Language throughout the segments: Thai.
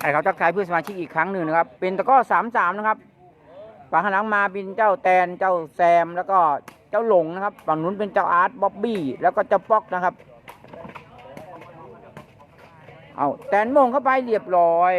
ให้เขาทักทายเพื่อนสมาชิกอีกครั้งหนึ่งนะครับ เป็นตะกร้อสามสามนะครับ ฝั่งข้างหลังมาเป็นเจ้าแตนเจ้าแซมแล้วก็เจ้าหลงนะครับ ฝั่งนู้นเป็นเจ้าอาร์ตบ๊อบบี้แล้วก็เจ้าป๊อกนะครับ เอาแตนมงเข้าไปเรียบร้อย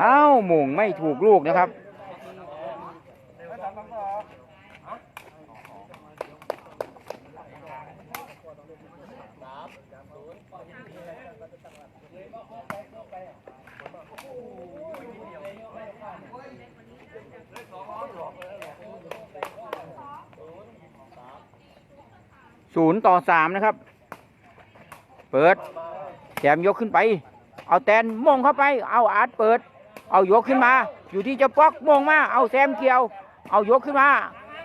เอ้าหมุงไม่ถูกลูกนะครับ ศูนย์ต่อสามนะครับ เปิดแถมยกขึ้นไป เอาแตนมงเข้าไป เอาอาร์ตเปิด เอายกขึ้นมา อยู่ที่เจะป๊อกมงมา เอาแซมเกี่ยว เอายกขึ้นมา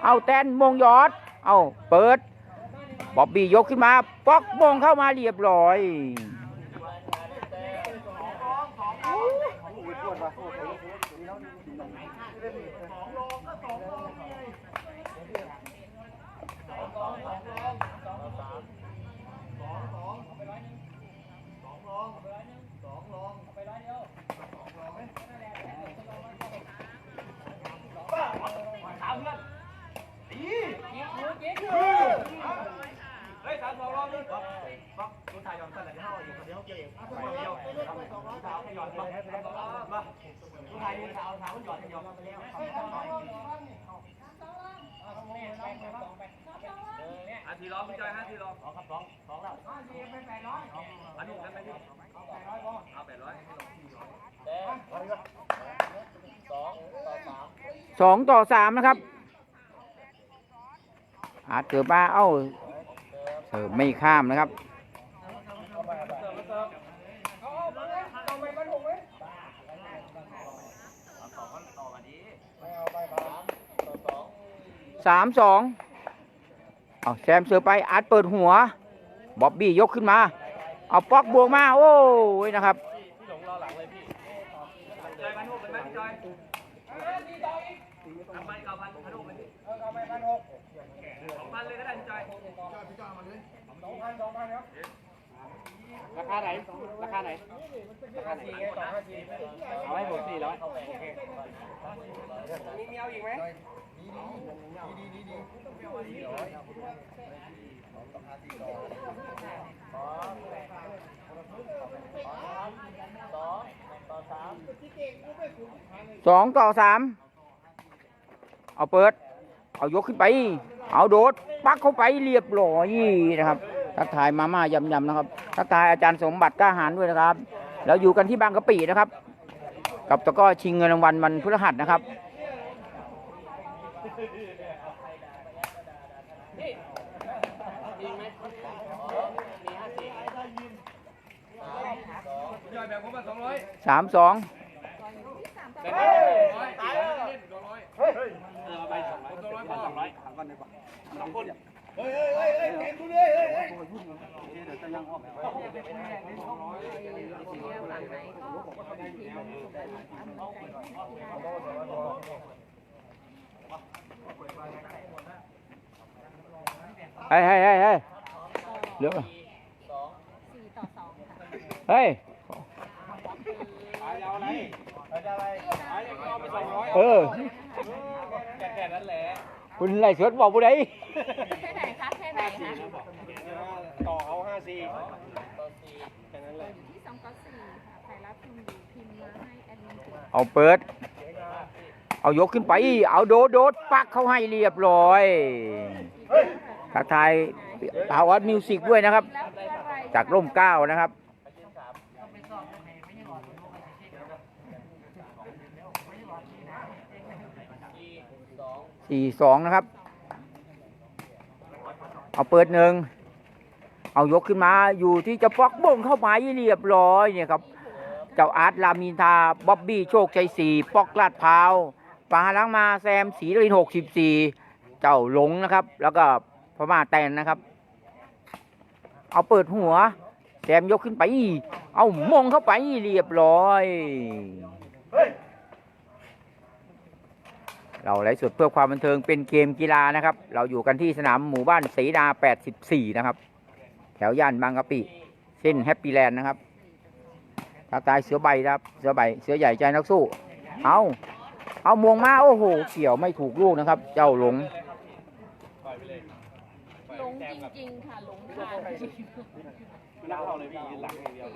เอาแตนมงยอด เอาเปิดบ๊อบบี้ยกขึ้นมา ป๊อกมงเข้ามาเรียบร้อย ห้าทีร้องพี่จอยห้าทีร้องสองครับสองสองแล้วห้าทีเป็นแปดร้อยอันนี้กันไหมพี่เอาแปดร้อยพอเอาแปดร้อย สองต่อสามนะครับ อาจเกิดมาเอ้าเสิร์ฟไม่ข้ามนะครับสามสองเอาแซมเสือไปอาร์ตเปิดหัว บ๊อบบี้ยกขึ้นมา เอาป๊อกบวกมา โอ้ยนะครับ จอยพันหกเป็นไหมพี่จอยทำไมเก้าพันพันหกเป็นพี่เก้าพันพันหกสองพันเลยก็ได้พี่จอย ราคาไหน ราคาไหน ราคาสี่สองห้าสี่เอาให้ผมสี่ร้อยมีมีเอาอีกไหมสองต่อสามเอาเปิด เอายกขึ้นไป เอาโดด ปักเข้าไปเรียบร้อยนะครับ ทักทายมาม่ายำๆนะครับ ทักทายอาจารย์สมบัติกล้าหารด้วยนะครับ แล้วอยู่กันที่บางกะปินะครับ กับตะก้อชิงเงินรางวัลวันพฤหัสนะครับพี่อยแบ่งผมมาสองร้อยสามสองร้อยตายแล้วเล่นสองร้อยเอาไปสองร้อยสองร้อยสองร้อยถามก่อนดีกว่าสองคนเฮ้ยเฮ้ยเฮ้ยเฮ้ยเหลือ เฮ้ยขายเอาอะไรขายอะไรขายเอาไปสองร้ยเออแค่นั้นแหละคุณไล่สวนบอกผู้ใดแค่ไหนคะแค่ไหนคะ สี่แค่นั้นแหละที่สองก็สี่ค่ะใครรับพิมพ์อยู่พิมพ์มาให้แอดมินกดเอาเปิด เอายกขึ้นไป เอาโดดโดดปักเข้าให้เรียบร้อยอีกแล้วค่ะทักทายพาวอตมิวสิกด้วยนะครับแล้วคืออะไรจากร่มเกล้านะครับ สี่สองนะครับ เอาเปิดหนึ่ง เอายกขึ้นมาอยู่ที่จะปอกบ่งเข้าไปเรียบร้อยเนี่ยครับ เจ้าอาร์ตลามินทาบ๊อบบี้โชคชัยสี่ปอกลาดพาวปาล้างมาแซมสีรินหกสิบสี่เจ้าหลงนะครับ แล้วก็พม่าแตนนะครับ เอาเปิดหัวแซมยกขึ้นไป เอามงเข้าไปเรียบร้อย เราไลฟ์สดเพื่อความบันเทิงเป็นเกมกีฬานะครับ เราอยู่กันที่สนามหมู่บ้านศรีดา 84 นะครับ แถวย่านบางกะปิเส้นแฮปปี้แลนด์นะครับทาตายเสือใบนะครับ เสือใบ เสือใหญ่ใจนักสู้ เอาเอามวงมา โอ้โห เกี่ยวไม่ถูกลูกนะครับ เจ้าหลง หลงจริงๆค่ะหลงทางจริงไม่น่าเลยพี่หลังเดียว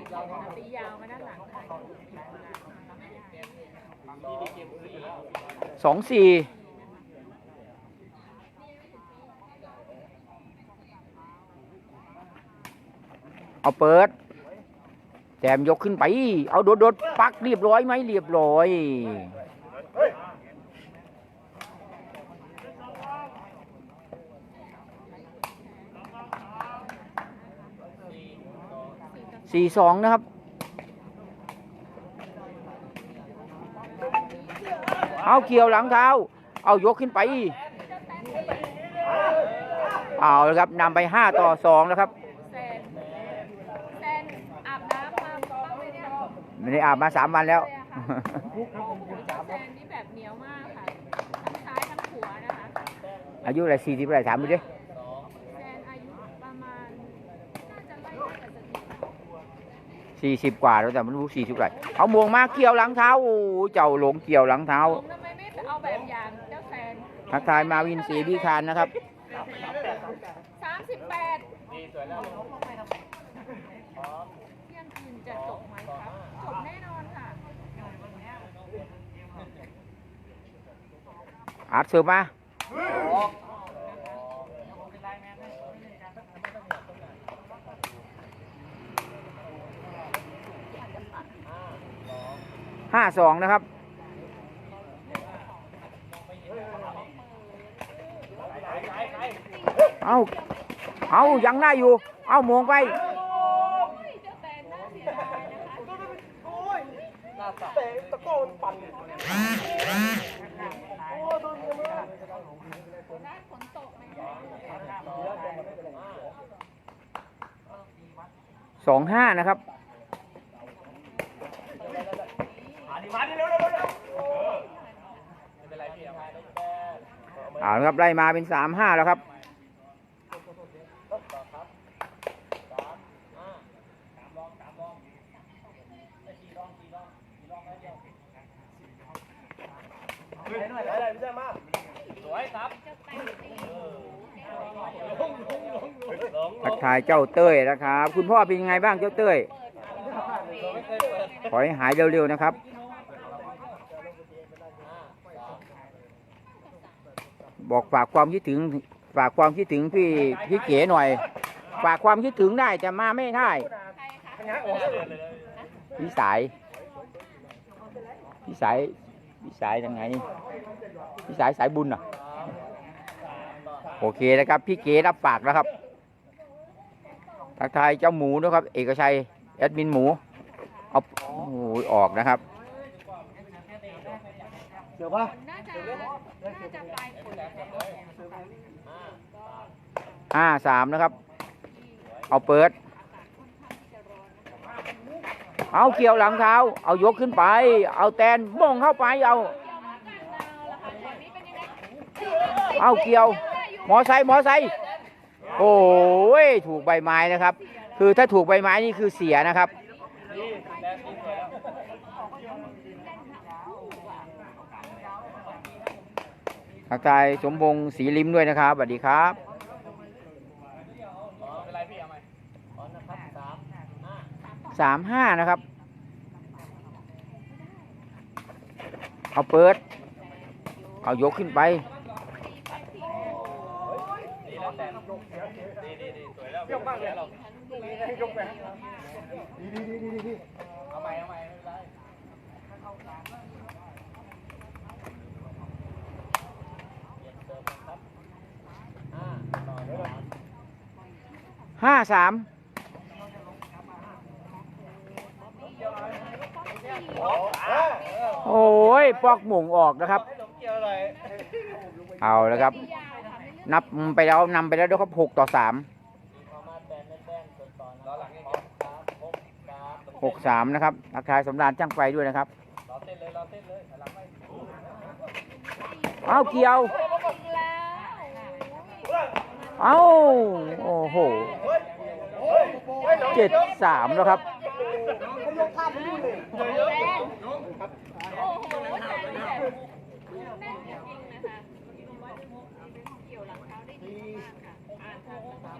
ตียาวมาด้านหลังค่ะ สองสี่ เอาเปิด แจมยกขึ้นไป เอาโดดโดดๆปักเรียบร้อยไหมเรียบร้อยสี่สองนะครับ เอาเกี่ยวหลังเท้า เอายกขึ้นไป เอาและครับนำไปห้าต่อสองแล้วครับ แซนแซนอาบน้ำมาบ้างไหมเนี่ย ไม่ได้อาบมาสามวันแล้วเลยอะค่ะโอ้โหเจ้าแซนนี่แบบเหนียวมากค่ะ ทั้งซ้ายทั้งขวานะคะอายุอะไรสี่สิบอะไรถามดูดิแซนอายุประมาณ น่าจะไล่ตั้งแต่สถิติสี่สิบกว่าแล้วแต่ไม่รู้สี่สิบอะไรเอามวงมาเกี่ยวหลังเท้าโอ้โหเจ้าหลงเกี่ยวหลังเท้า ผมทำไมไม่เอาแบบอย่างเจ้าแซนทักทายมาวินสีพิคารนะครับ สามสิบแปดเที่ยงคืนจะจบไหมครับ จบแน่นอนค่ะ อาร์ตเสิร์ฟมาห้าสองนะครับเอาเอายังได้อยู่ เอามองไป เจ้าแซนน่าเสียดายนะคะ ได้ฝนตกไหมคะ สองห้า นะครับเอาละครับไล่มาเป็นสามห้าแล้วครับ ทักทายเจ้าเต้ยนะครับ คุณพ่อเป็นยังไงบ้างเจ้าเต้ย ขอให้หายเร็วๆนะครับ บอกฝากความคิดถึง ฝากความคิดถึงพี่พี่เก๋หน่อย ฝากความคิดถึงได้แต่มาไม่ได้พี่สายพี่สายพี่สายยังไงพี่สายสายบุญอะ โอเคนะครับ พี่เก๋รับฝากแล้วครับ ทักทายเจ้าหมูนะครับ เอกชัยแอดมินหมูเอาโอ้โหออกนะครับเดี๋ยวปะน่าจะน่าจะปลายฝนแล้วห้าสามนะครับ เอาเปิด เอาเกี่ยวหลังเท้า เอายกขึ้นไป เอาแตนมงเข้าไปเอา เอาเกี่ยว หมอไซค์หมอไซค์ โอ้ยถูกใบไม้นะครับ คือถ้าถูกใบไม้นี่คือเสียนะครับ ทักทายสมพงศ์สีลิมด้วยนะครับสวัสดีครับสามห้านะครับ เอาเปิด เอายกขึ้นไป ยกบ้างเลยเรายกไปดีดีดีดีดีเอาใหม่เอาใหม่ไม่เป็นไรห้าสามโอ้ย ปอกหม่งออกนะครับเกี่ยวอะไรเอาแล้วครับ นับไปแล้วนำไปแล้วด้วยครับหกต่อสามหกสามนะครับทักทายสำราญจ้างไฟด้วยนะครับเอเต้นเลยหลังไม่เอาเกี่ยว เอาโอ้โหเจ็ดสามแล้วครับ โอ้โหแทนนี่แบบแม่นจริงๆนะคะเกี่ยวหลังเท้าได้ดีมากค่ะอ่านค่ะ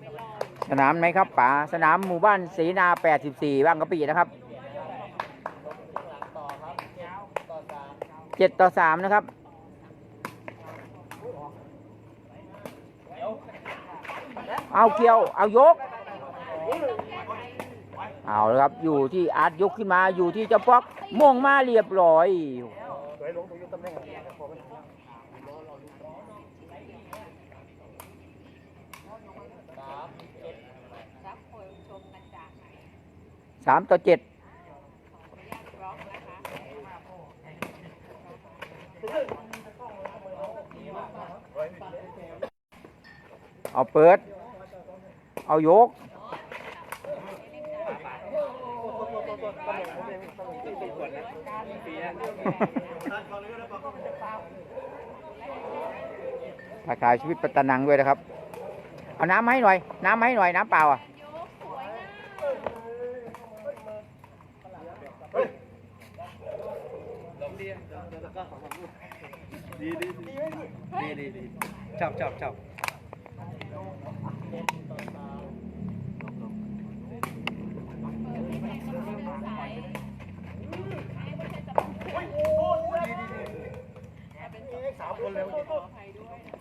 ไปรอ สนามไหนครับป๋าสนามหมู่บ้านศรีนา 84 บ้างกะปินะครับเจ็ดต่อสามนะครับเอาเกี่ยว เอายก เอาแล้วครับ อยู่ที่อาร์ตยกขึ้นมา อยู่ที่เจะป๊อกม่วงมาเรียบร้อย สวยลงตรงนี้ตำแหน่งพอมัน รับคนชมกันจากไหน สามต่อเจ็ดเอาเปิด เอายกทักทายชีวิตปัตตนังด้วยนะครับ เอาน้ำมาให้หน่อย น้ำมาให้หน่อย น้ำเปล่าอะ ดีดีดีดีดีดีจับจับจับสามคนเลย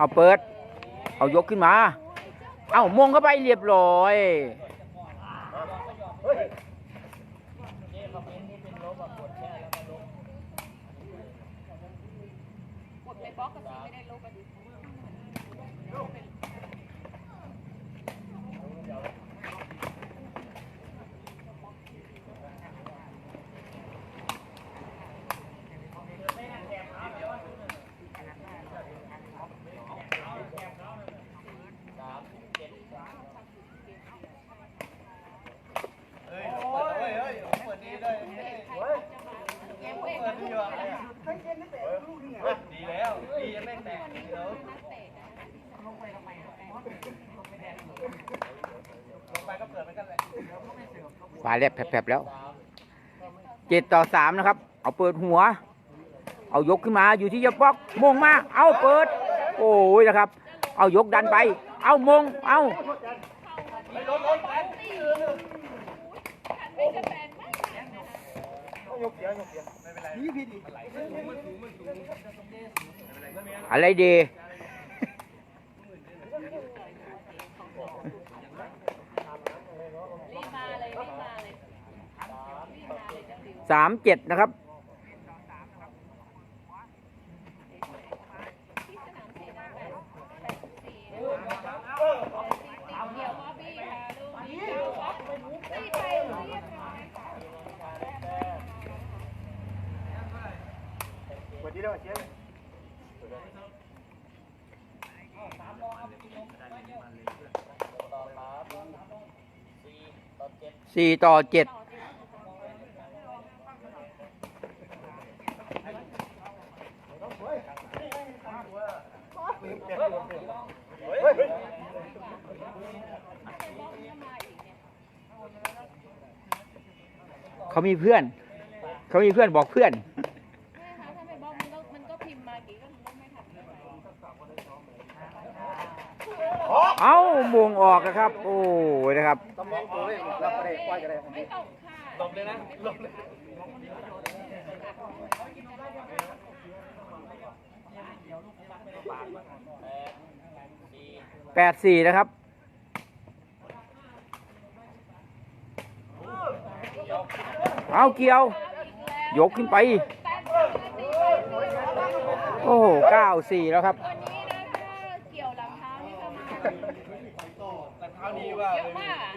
เอาเปิด เอายกขึ้นมา เอามงเข้าไปเรียบร้อยกดไปบล็อกกับสีไม่ได้ลบกันดิ เฮ้ยเปิดเฮ้ยเฮ้ยเปิดดีเลยดีแล้วดียังไม่แตกเดี๋ยวลงไปก็เปิดเหมือนกันแหละ ฝา แลบแผลบแล้วเจ็ดต่อสามนะครับ เอาเปิดหัว เอายกขึ้นมาอยู่ที่ยะป๊อกมงมา เอาเปิด โอ้ยนะครับ เอายกดันไป เอามง เอายอะไรดีรีบมาเลยรีบมา สามเจ็ดนะครับ สี่ต่อเจ็ดบล็อกตีไปเรียบร้อยค่ะ วันนี้ได้เสีย สี่ต่อเจ็ด เขามีเพื่อน เขามีเพื่อนบอกเพื่อนใช่ค่ะถ้าไม่บล็อกมันก็มันก็พิมพ์มากี่ก็ทำไม่ทันเลยเอาออกนะครับ โอ้ยนะครับตำแหน่งตัวเลยรับก็ได้ปล่อยก็ได้ไม่ต้องค่ะหลบเลยนะหลบเลยแปดสี่นะครับ เอาเกี่ยว ยกขึ้นไป โอ้เก้าสี่แล้วครับเกี่ยวหลังเท้านี่ก็มาแต่เท้านี้ว่าเยอะมากอะ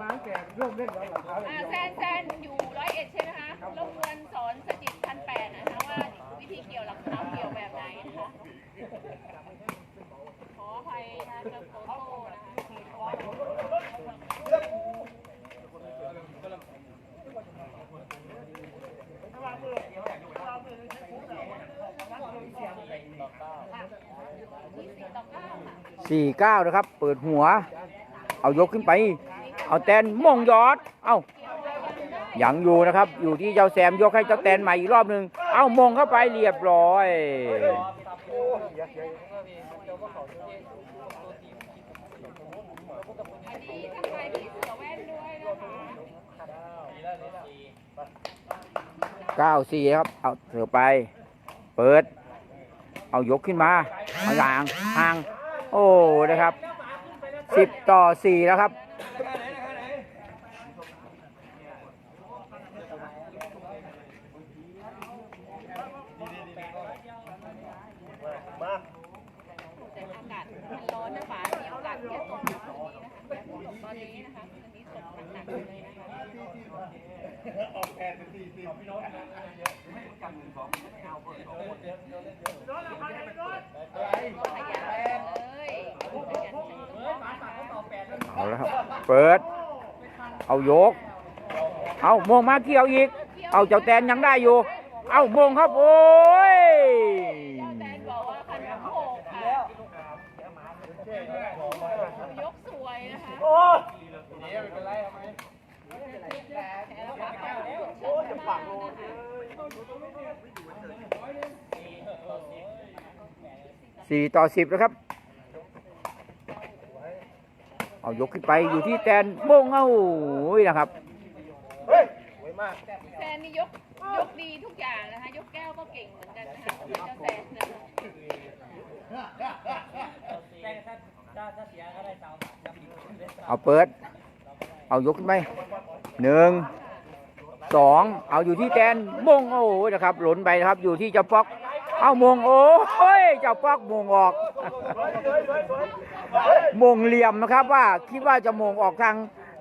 มาตั้งแต่เริ่มเล่นแล้วหลังเท้าแซนแซนอยู่ร้อยเอ็ดใช่ไหมคะรบกวนสอนสจิตพันแปดนะคะว่าวิธีเกี่ยวหลังเท้าเกี่ยวแบบไหนนะคะขออภัยนะเจ้าโตโต้นะคะ สี่เก้านะครับ เปิดหัว เอายกขึ้นไป เอาแตนมงยอด เอายังอยู่นะครับ อยู่ที่เจ้าแซมยกให้เจ้าแตนใหม่อีกรอบหนึ่งเอามงเข้าไปเรียบร้อย อันนี้ทักทายพี่เสือแว่นด้วยนะคะ เก้าสี่ครับ เอาเสือไป เปิด เอายกขึ้นมาเอาห่างห่าง โอ้ นะครับสิบต่อสี่แล้วครับมาอากาศมันร้อนนะฝามีโอกาสที่จะตก แบบนี้นะคะตอนนี้นะคะอันนี้ตกหนักๆเลยนะคะขยันเลยขยันจังเลยนะคะเอาแล้วครับ เปิด เอาโยก เอาโมงมาเกี่ยวอีก เอาเจ้าแตนยังได้อยู่ เอาโมงครับ โอ้ย วยเป็นะคะโอ้โอ้จะปักลงสี่ต่อสิบนะครับ เอายกขึ้นไปอยู่ที่แตนโมงเอาโอ้ยนะครับ เฮ้ยสวยมาก แซนนี่ยกยกดีทุกอย่างนะคะ ยกแก้วก็เก่งเหมือนกันนะคะเจ้าแซนนะคะ เอาเปิด เอายกขึ้นไปหนึ่งสองเอาอยู่ที่แตนมงโอ้นะครับ หล่นไปนะครับอยู่ที่เจ้าป๊อกเอามงโอ้ยเจ้าป๊อกมงออกมงเหลี่ยมนะครับ ว่าคิดว่าจะมงออกทาง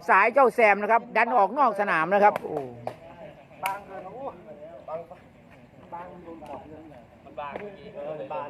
สายเจ้าแซมนะครับ ดันออกนอกสนามนะครับโอ้บางเกินโอ้บางบางโดนขอบเงินมันบางเมื่อกี้เออบาน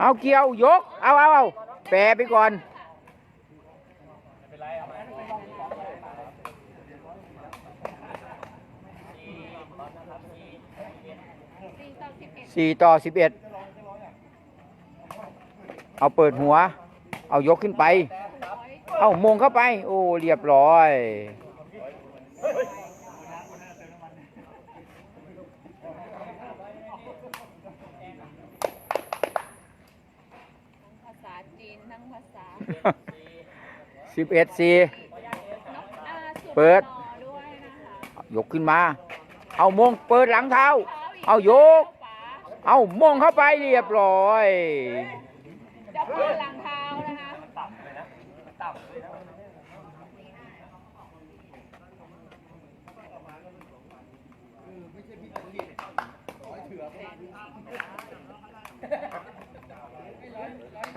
เอาเกี่ยวยก เอาเอาเอาแปรไปก่อนสี่ต่อสิบเอ็ดสี่ต่อสิบเอ็ด เอาเปิดหัว เอายกขึ้นไป เอามงเข้าไป โอ้ เรียบร้อย ภาษาจีนทั้งภาษา สิบเอ็ดสี่เปิด ยกขึ้นมา เอามงเปิดหลังเท้า เอายก เอามงเข้าไปเรียบร้อย จะเปิดหลังเท้านะคะ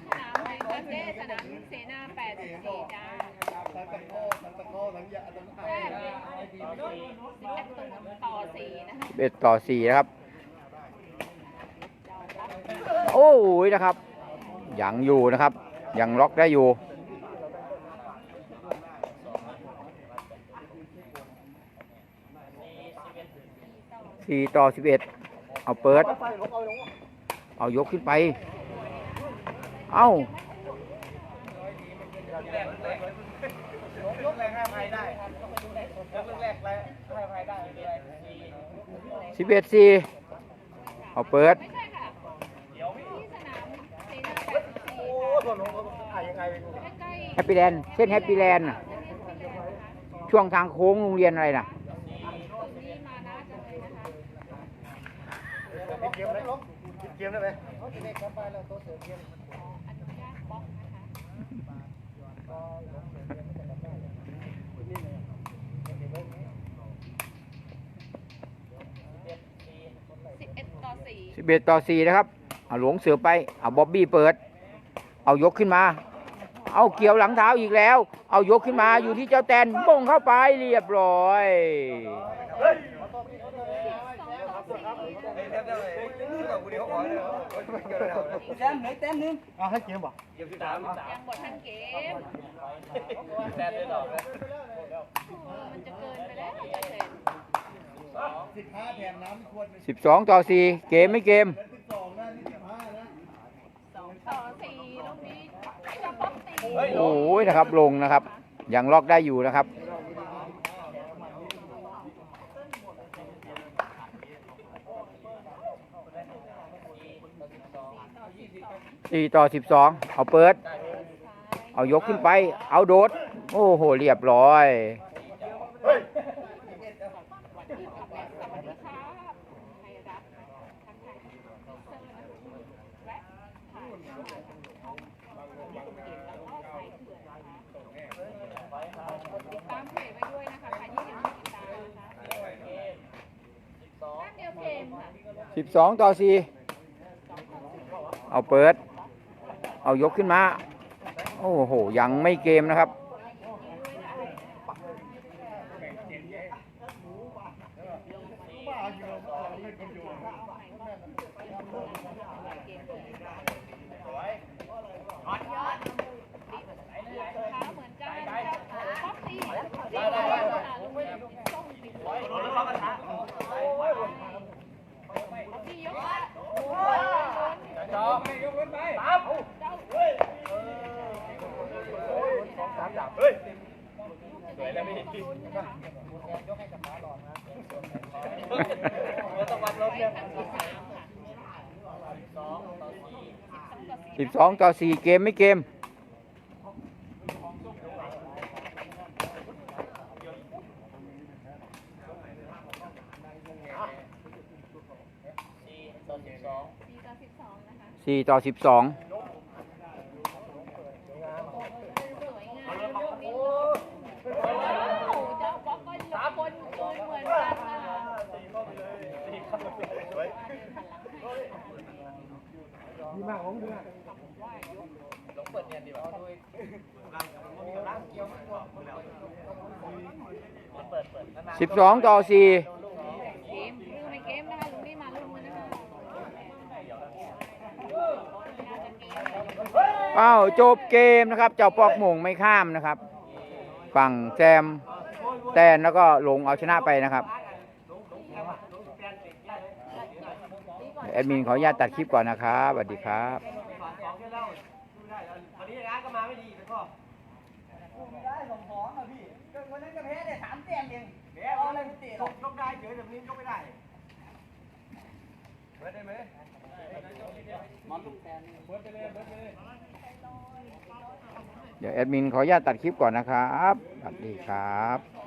สนามไมค์คาเฟ่สนาม เสนา84จ้าทั้งตะโก้ทั้งตะโก้ทั้งยาทั้งแรกสิบเอ็ดต่อสี่นะคะเอ็ดต่อสี่นะครับ โอ้ยนะครับ ยังอยู่นะครับ ยังล็อกได้อยู่ สี่ต่อสิบเอ็ด เอาเปิด เอายกขึ้นไป เอ้า ยกแรงให้ภัยได้ยกแรกแรงให้ภัยได้ไม่เป็นไรสิบเอ็ดสี่เอาเปิดไม่ใช่ค่ะที่สนามศรีนาแปดสิบสี่โอ้ค่ะส่วนลงเขาถ่ายยังไงใกล้แฮปปี้แลนด์เส้นแฮปปี้แลนด์ช่วงทางโค้งโรงเรียนอะไรน่ะจังเกมได้ปิดเกมได้ไหม สิบเอ็ดต่อสี่สิบเอ็ดต่อสี่นะครับ เอาหลวงเสือไป เอาบ๊อบบี้เปิด เอายกขึ้นมา เอาเกี่ยวหลังเท้าอีกแล้ว เอายกขึ้นมาอยู่ที่เจ้าแตนบ่งเข้าไปเรียบร้อย แซมเหลือเต็มนึงเอาให้เกมบ่ยังบททันเกมแซมเลยดอกเลยมันจะเกินไปแล้วจะเสร็จสิบห้าแถมน้ำขวดสิบสองต่อสี่เกมไม่เกมสิบสองนะนี่สิบห้านะสองต่อสี่ลูกนี้จะป๊อกตีโอ้ยนะครับลงนะครับ ยังล็อกได้อยู่นะครับ สี่ต่อสิบสองเอาเปิด เอายกขึ้นไป เอาโดด โอ้โห เรียบร้อยเฮ้ยสวัสดีครับไทยรัฐทักทายเซอร์นะและถ่ายทอดช่องเก็บแล้วก็ใส่เขื่อนนะคะติดตามเพจไว้ด้วยนะคะใครที่ยังไม่ติดตามนะคะแป๊บเดียวเกมค่ะ สิบสองต่อสี่เอาเปิด เอายกขึ้นมา โอ้โห ยังไม่เกมนะครับ เหมือนกันป๊อกตีตีได้ค่ะลูกนี้ต้องติดเลยตียกมาโอ้ย จอมยกรถไปปั๊บ เจ้า สามดับเฮ้ย สวยแล้วพี่ ต้องลุ้นนะคะ เราต้องวัดรถ ไป เนี่ย ครั้งที่ สามค่ะสองต่อสี่สิบสองต่อสี่เกมไม่เกม สี่ต่อสิบสอง สี่ต่อสิบสองนะคะ สี่ต่อสิบสอง สวยงามลูกนี้โอ้โหเจ้าป๊อกก็ลบคนคืนเหมือนกันค่ะ ดี มาของดีมากลงเปิดเนียนดีกว่าเปิดเปิดสิบสองต่อสี่เกมลืมในเกมนะคะลุงนี่มาลุ้นะคะอ้าวจบเกมนะครับ เจ้าปอกหมงไม่ข้ามนะครับ ฝั่งแจมแตนแล้วก็ลงเอาชนะไปนะครับ แอดมินขออนุญาตตัดคลิปก่อนนะครับสวัสดีครับสองแค่แล้วดูได้วันนี้ร้านก็มาไม่ดีแต่ก็ไม่ได้สองสองอะพี่ก็วันนั้นก็แพ้ได้สามแต้มเองแพ้เอาอะไรไปเตะยกได้เฉยแต่วันนี้ยกไม่ได้เปิดได้ไหมมอนลูกแทนเปิดไปเลยเปิดไปเลยเดี๋ยวแอดมินขออนุญาตตัดคลิปก่อนนะครับ สวัสดีครับ